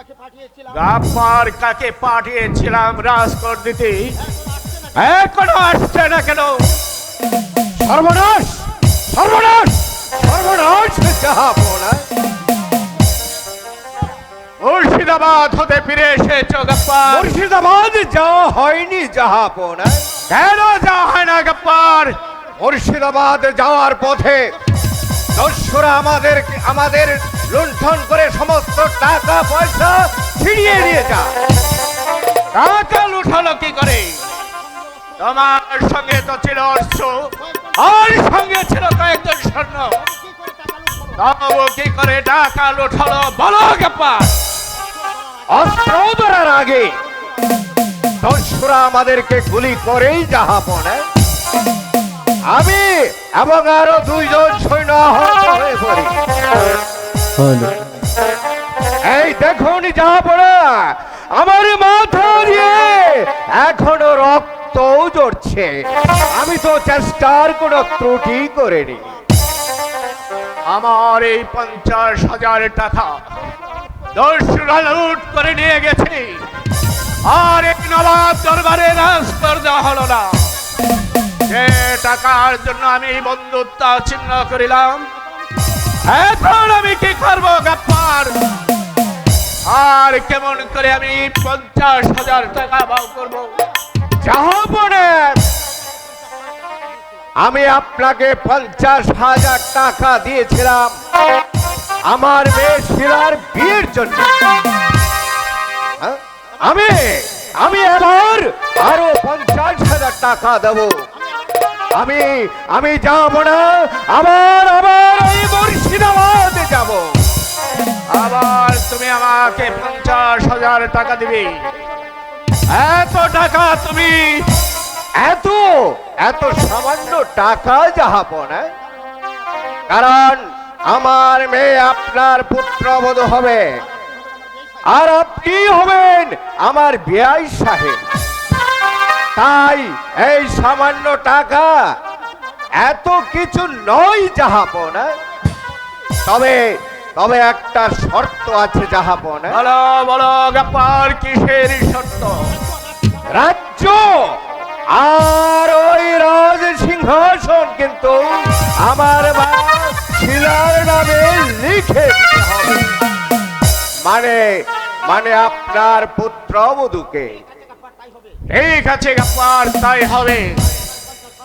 কাকে পাঠিয়েছিলাম? গাফার কাকে পাঠিয়েছিলাম? রাজকর দিতে এখনও আসছে না কেন? সর্বনাশ! সর্বনাশ! সর্বনাশ! মুর্শিদাবাদ হতে ফিরে এসেছ গাপ্পার মুর্শিদাবাদ যাওয়া হয়নি জাহাপনা কেন যা হয় না গাপ্পার মুর্শিদাবাদ যাওয়ার পথে দস্যুরা আমাদের আমাদের লুণ্ঠন করে সমস্ত টাকা পয়সা ছিনিয়ে নিয়ে যা। টাকা লুঠালো কি করে? তোমার সঙ্গে তো ছিল অর্থ আর সঙ্গে ছিল কয়েকজন স্বর্ণ। তবু কি করে টাকা লুঠালো? বলো গাপ্পার অস্ত্র ধরার আগে দস্যুরা আমাদেরকে গুলি করেই জাহাপনা আমি এবং আরও দুইজন সৈন্য আহত হয়ে পড়ি। এই দেখুন জাহাপনা আমার মাথা দিয়ে এখনও রক্ত জড়ছে আমি তো চেষ্টার কোনো ত্রুটি করিনি। আমার এই পঞ্চাশ হাজার টাকা দস্যুরা লুট করে নিয়ে গেছে। আর এক নবাব দরবারে রাজ হলো না। যে টাকার জন্য আমি বন্ধুত্ব ছিন্ন করিলাম। এখন আমি কি করব, গাপ্পার? আর কেমন করে আমি পঞ্চাশ হাজার টাকা বাউ করব? আমি আপনাকে পঞ্চাশ হাজার টাকা দিয়েছিলাম আমার মেয়ে শিলার বিয়ের জন্য। হ্যাঁ? আমি আমি এবার আরও পঞ্চাশ হাজার টাকা দেব। আমি আমি যাব না। আবার আবার এই মুর্শিদাবাদ যাব। আবার তুমি আমাকে পঞ্চাশ হাজার টাকা দিবে। এত টাকা তুমি, এত এত সামান্য টাকা যাহাপনা কারণ আমার মেয়ে আপনার পুত্রবধূ হবে। আর আপনি হবেন আমার বিয়াই সাহেব। তাই এই সামান্য টাকা এত কিছু নয় যাহাপনা তবে তবে একটা শর্ত আছে যাহাপনা বলো বলো গাপ্পার কিসের শর্ত? রাজ্য আর ওই রাজ সিংহাসন কিন্তু আমার মা শিলার নামে লিখে মানে মানে আপনার পুত্র বধূকে ঠিক আছে গাপ্পার তাই হবে।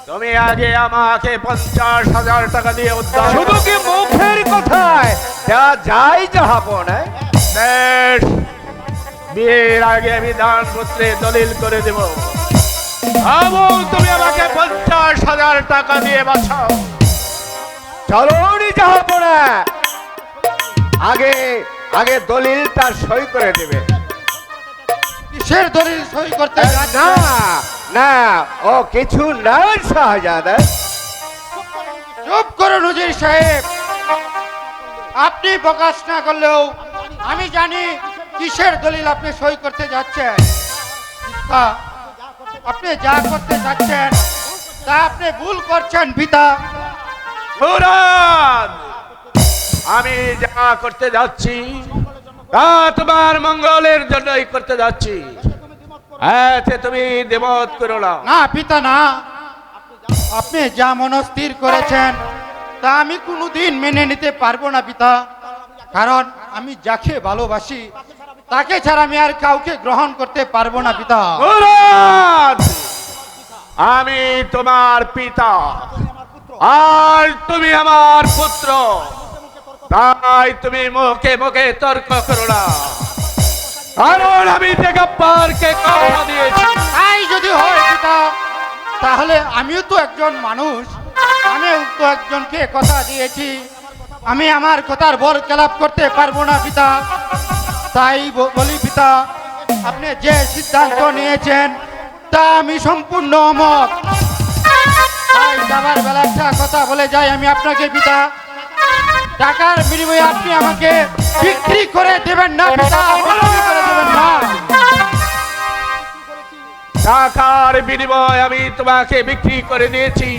তুমি আগে আমাকে পঞ্চাশ হাজার টাকা দিয়ে উদ্ধার শুধু কি মুখের কথায়? যা যাই যাহাব না বেশ বিয়ের আগে আমি দান পত্রে দলিল করে দেব। এবং তুমি আমাকে পঞ্চাশ হাজার টাকা দিয়ে বাঁচাও। চলো যাহাব না আগে আগে দলিলটা সই করে দেবে। কিসের দলিল সই করতে না না ও কিছু না শাহজাদা। চুপ করুন হুজির সাহেব। আপনি প্রকাশ না করলেও আমি জানি কিসের দলিল আপনি সই করতে যাচ্ছেন। তা আপনি যা করতে যাচ্ছেন তা আপনি ভুল করছেন পিতা। আমি যা করতে যাচ্ছি তা তোমার মঙ্গলের জন্যই করতে যাচ্ছি। এতে তুমি দেমত করো না। না পিতা না। আপনি যা মনস্থির করেছেন তা আমি কোনোদিন মেনে নিতে পারব না পিতা। কারণ আমি যাকে ভালোবাসি তাকে ছাড়া আমি আর কাউকে গ্রহণ করতে পারব না পিতা। আমি তোমার পিতা। আর তুমি আমার পুত্র। তাই তুমি মুখে মুখে তর্ক করো না কারণ আমি জেগাপ্পারকে তাই যদি হয় পিতা তাহলে আমিও তো একজন মানুষ, আমিও তো একজনকে কথা দিয়েছি। আমি আমার কথার বল খেলাপ করতে পারব না, পিতা। তাই বলি পিতা, আপনি যে সিদ্ধান্ত নিয়েছেন, তা আমি সম্পূর্ণ অমত। তাই বেলা একটা কথা বলে যাই আমি আপনাকে, পিতা। টাকার বিনিময়ে আপনি আমাকে বিক্রি করে দেবেন না পিতা বিক্রি করে দেবেন না। টাকার বিনিময় আমি তোমাকে বিক্রি করে দিয়েছি।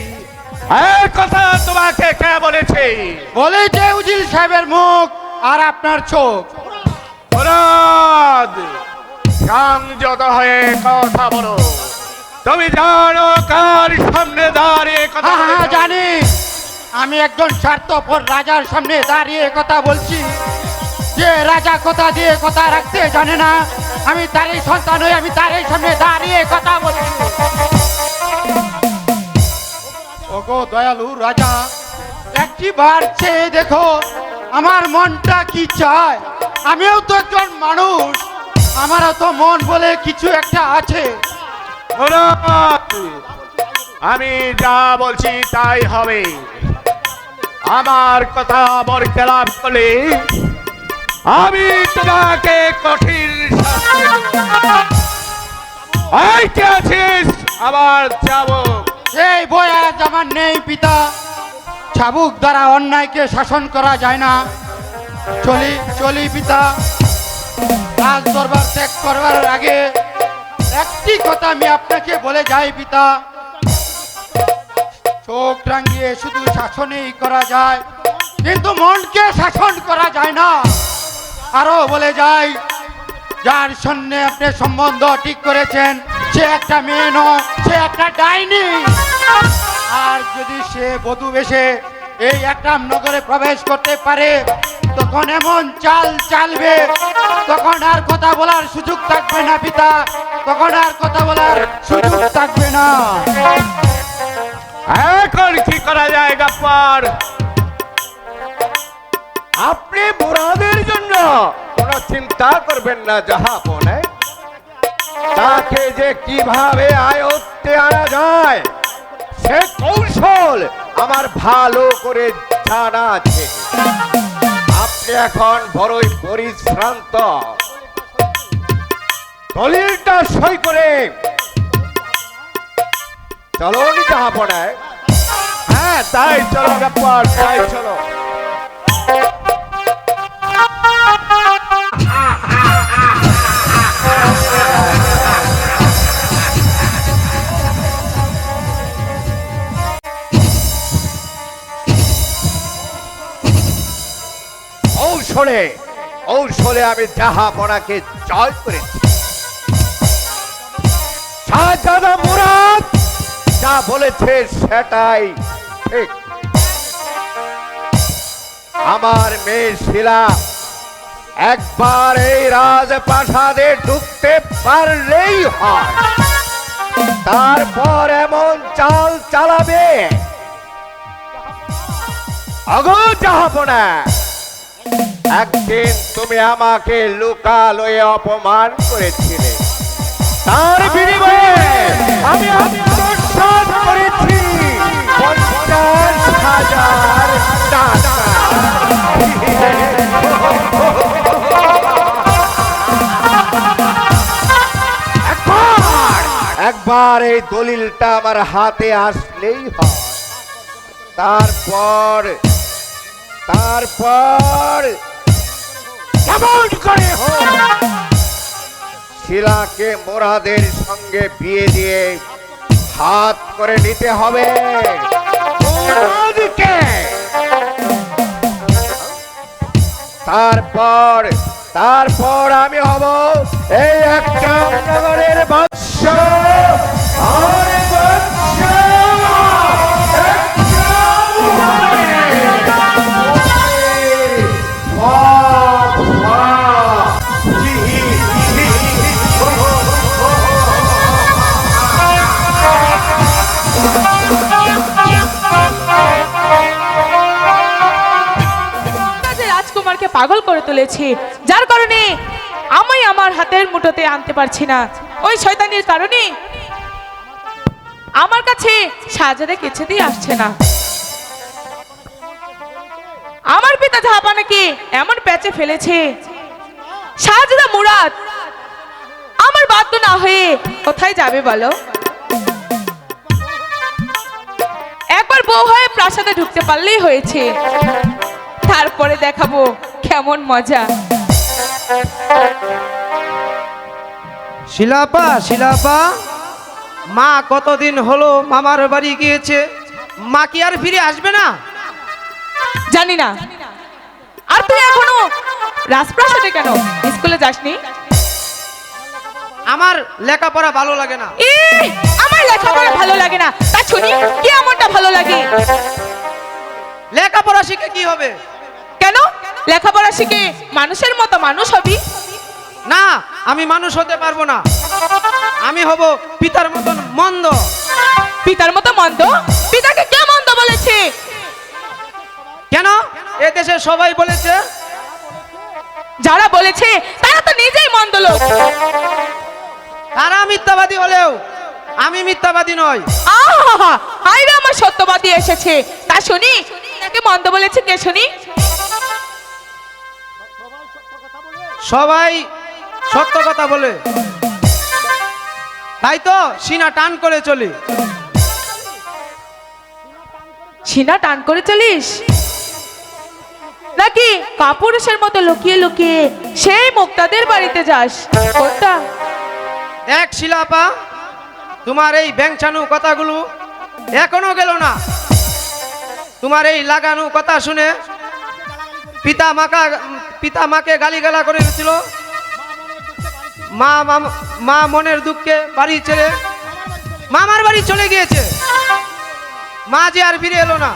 কথা তোমাকে কে বলেছে? বলেছে উজিল সাহেবের মুখ আর আপনার চোখ। সংযত হয়ে কথা বলো। তুমি জানো কার সামনে দাঁড়িয়ে কথা হ্যাঁ হ্যাঁ জানি। আমি একজন স্বার্থপর রাজার সামনে দাঁড়িয়ে কথা বলছি। যে রাজা কথা দিয়ে কথা রাখতে জানে না, আমি তারই সন্তান হই আমি তারই সামনে দাঁড়িয়ে কথা বলছি। ওগো দয়ালু রাজা, একটি বার চেয়ে দেখো, আমার মনটা কি চায়? আমিও তো একজন মানুষ, আমারও তো মন বলে কিছু একটা আছে। আমি যা বলছি তাই হবে। আমার কথা বর খেলাপ করলে আমি তোমাকে কঠিন আবার যাব। বই আজ আমার নেই পিতা। ছাবুক দ্বারা অন্যায়কে শাসন করা যায় না। চলি চলি পিতা। রাজ দরবার ত্যাগ করবার আগে একটি কথা আমি আপনাকে বলে যাই পিতা। চোখ রাঙিয়ে শুধু শাসনেই করা যায়। কিন্তু মনকে শাসন করা যায় না। আরও বলে যাই যার সঙ্গে আপনি সম্বন্ধ ঠিক করেছেন, সে একটা মেয়ে নয়, সে একটা ডাইনি। আর যদি সে বধূ বেশে এই একটা নগরে প্রবেশ করতে পারে, তখন এমন চাল চালবে। তখন আর কথা বলার সুযোগ থাকবে না, পিতা। তখন আর কথা বলার সুযোগ থাকবে না। এখন কি করা যায় গাপ্পার? আপনি মুরাদের জন্য কোনো চিন্তা করবেন না জাহাপনে তাকে যে কীভাবে আয়ত্তে আনা যায়, সে কৌশল আমার ভালো করে জানা আছে। আপনি এখন বড়ই পরিশ্রান্ত। দলিলটা সই করে চলুন জাহাপনায় হ্যাঁ তাই চলো গাপ্পার তাই চলো। কৌশলে কৌশলে আমি জাহাপনাকে জয় করেছি। যা বলেছে সেটাই ঠিক। আমার মেয়ে শিলা, একবার এই রাজপ্রাসাদে ঢুকতে পারলেই হয়। তারপর এমন চাল চালাবে। একদিন তুমি আমাকে লুকালয়ে অপমান করেছিলে। তার বিনিময়ে আমি আত্মসাৎ করেছি। পঞ্চাশ হাজার একবার এই দলিলটা আমার হাতে আসলেই হয়। তারপর তারপর কেমন করে শিলাকে মোরাদের সঙ্গে বিয়ে দিয়ে হাত করে নিতে হবে। তারপর তারপর আমি হব এই একটা নগরের বাদশাহ। আর বাদশ রাজকুমারকে পাগল করে তুলেছে। যার কারণে আমি আমার হাতের মুঠোতে আনতে পারছি না। ওই শয়তানির কারণে আমার কাছে সাজাদে কিছুতেই আসছে না। আমার পিতা ঝাপানাকে এমন প্যাচে ফেলেছে। শাহজাদা মুরাদ, আমার বাধ্য না হয়ে কোথায় যাবে বলো? একবার বউ হয়ে প্রাসাদে ঢুকতে পারলেই হয়েছে। তারপরে দেখাবো। কেমন মজা? শিলাপা শিলাপা। মা কতদিন হলো মামার বাড়ি গিয়েছে? মা কি আর ফিরে আসবে না? জানি না। আর তুই এখনও রাজপ্রাসাদে কেন? স্কুলে যাসনি? আমার লেখাপড়া ভালো লাগে না। আমার লেখাপড়া ভালো লাগে না। তা শুনি কি এমনটা ভালো লাগে? লেখাপড়া শিখে কি হবে? কেন? লেখাপড়া শিখে মানুষের মতো মানুষ হবি? না আমি মানুষ হতে পারব না। আমি হব পিতার মতন মন্দ। পিতার মতো মন্দ? পিতাকে কে মন্দ বলেছে? কেন? এ দেশে সবাই বলেছে। যারা বলেছে তারা তো নিজেই মন্দ লোক। তারা মিথ্যাবাদী হলেও আমি মিথ্যাবাদী নই। আহা আইরে আমার সত্যবাদী এসেছে। তা শুনি তাকে মন্দ বলেছে কে শুনি? সবাই সত্য কথা বলে। তাই তো সিনা টান করে চলি। সিনা টান করে চলিস? নাকি কাপুরুষের মতো লুকিয়ে লুকিয়ে সেই মুক্তাদের বাড়িতে যাস? কোনটা? এক শিলাপা তোমার এই ব্যাংচানু কথাগুলো এখনও গেল না। তোমার এই লাগানো কথা শুনে পিতা মাকা পিতা মাকে গালিগালা করে দিয়েছিল। মা মা মনের দুঃখে বাড়ি ছেড়ে মামার বাড়ি চলে গিয়েছে। মা যে আর ফিরে এলো না।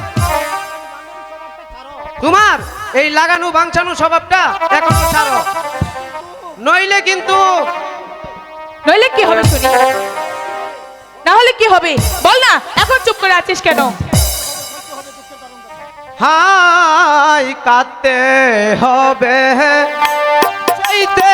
তোমার এই লাগানো বাংচানো স্বভাবটা এখনও ছাড়ো। নইলে কিন্তু নইলে কি হবে শুনি? না হলে কি হবে? বল না, এখন চুপ করে আছিস কেন? হাই কাতে হবে। চাইতে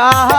পড়া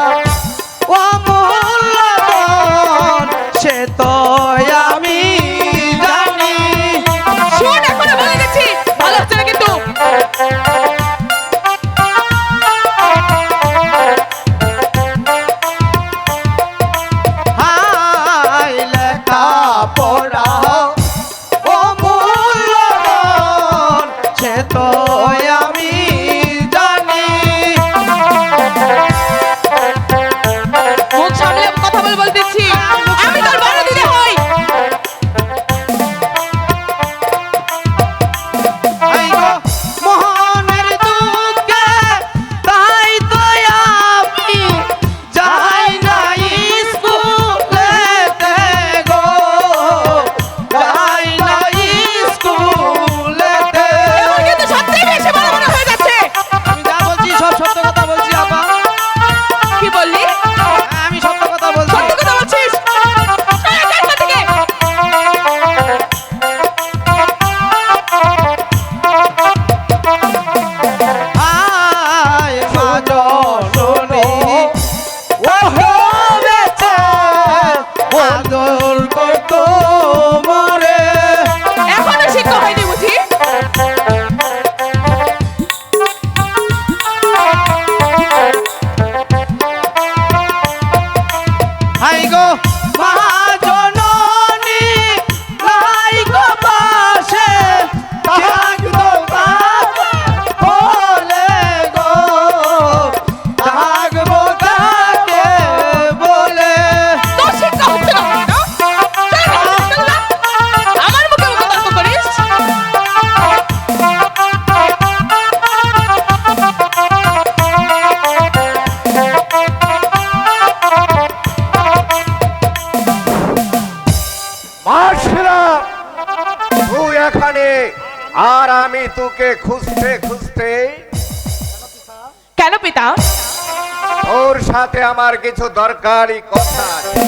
আমার কিছু দরকারি কথা আছে।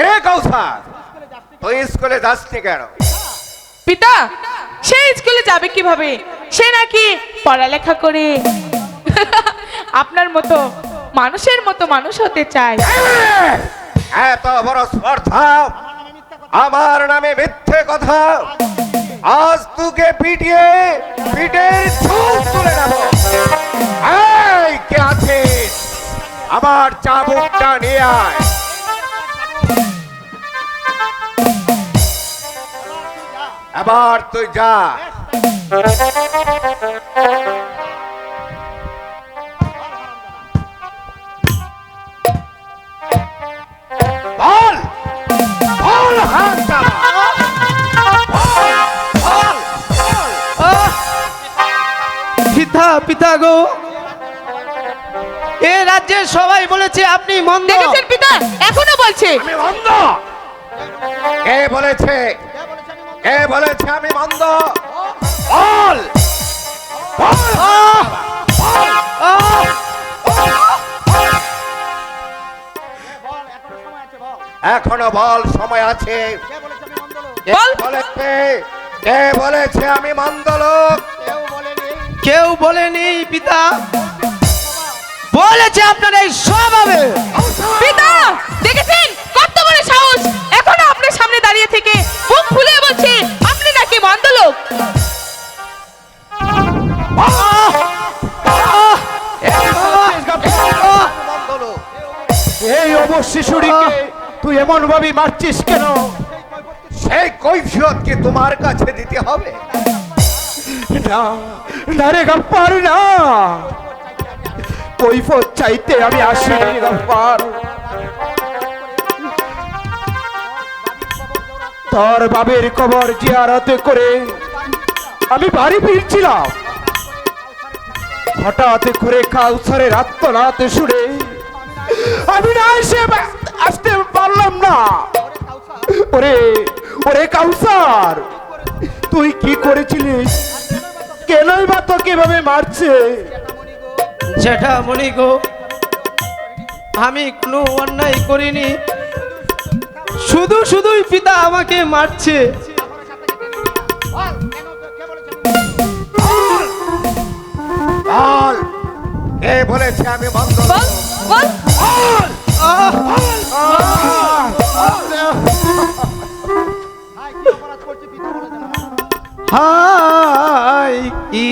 এরে কৌশাল তুই স্কুলে যাসনি কেন? পিতা সে স্কুলে যাবে কীভাবে? সে নাকি পড়ালেখা করে। আপনার মতো মানুষের মতো মানুষ হতে চায়। এত বড় স্পর্ধা আমার নামে মিথ্যে কথা। আজ তোকে পিটিয়ে পিঠের চুল তুলে নেব। এই কে আছিস? আমার চাবুকটা নিয়ে আয়। আবার তুই যা! পিতা পিতা গো। এ রাজ্যের সবাই বলেছে আপনি মন্দ। দেখেছেন পিতা? এখনও বলছে। আমি মন্দ। কে বলেছে? কে বলেছে আমি মন্দ? বল। বল। এখনও বল সময় আছে। কে বল। বলেছে? কে বলেছে আমি মন্দ লোক? কেউ বলেনি পিতা। বলেছে আপনার এই স্বভাবে পিতা দেখেছেন? কত বড় সাহস। এখন আপনার সামনে দাঁড়িয়ে থেকে মুখ ফুলে বলছে আপনি নাকি মন্দ লোক এই অবশ শিশুটিকে তুই এমন ভাবে মারছিস কেন? সেই কৈফিয়ত কি তোমার কাছে দিতে হবে। না না রে গাপ্পার না। কৈফত চাইতে আমি আসিনি রে তোর বাবের কবর জিয়ারতে করে আমি বাড়ি ফিরছিলাম। হঠাৎ করে কাউসারের আত্মনাথ শুনে আমি না এসে আসতে পারলাম না। ওরে ওরে কাউসার, তুই কি করেছিলিস? কেনই বা তোকে এভাবে মারছে? যেটা মনি গো আমি কোনো অন্যায় করিনি। শুধু শুধুই পিতা আমাকে মারছে। কে বলেছে আমি হাই কি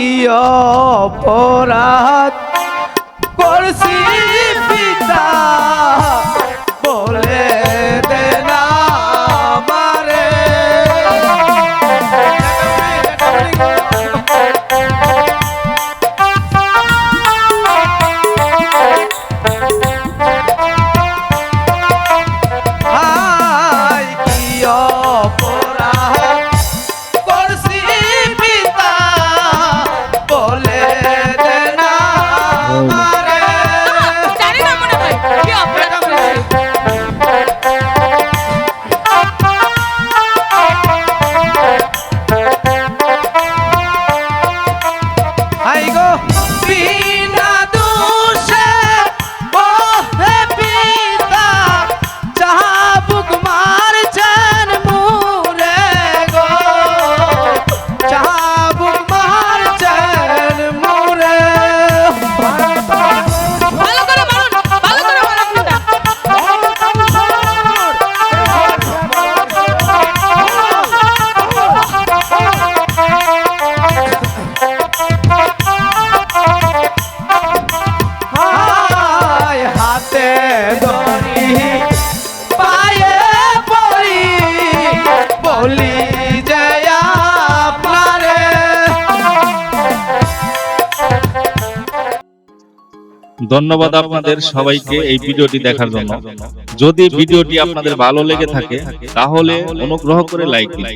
অপরাধ। করছি পিতা ধন্যবাদ আপনাদের সবাইকে এই ভিডিওটি দেখার জন্য। যদি ভিডিওটি আপনাদের ভালো লেগে থাকে তাহলে অনুগ্রহ করে লাইক দিন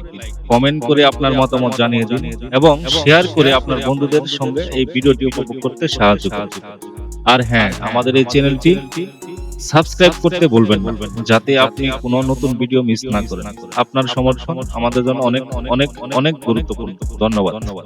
কমেন্ট করে আপনার মতামত জানিয়ে দিন এবং শেয়ার করে আপনার বন্ধুদের সঙ্গে এই ভিডিওটি উপভোগ করতে সাহায্য করুন। আর হ্যাঁ আমাদের এই চ্যানেলটি সাবস্ক্রাইব করতে বলবেন না যাতে আপনি কোনো নতুন ভিডিও মিস না করেন। আপনার সমর্থন আমাদের জন্য অনেক অনেক অনেক গুরুত্বপূর্ণ। ধন্যবাদ। ধন্যবাদ।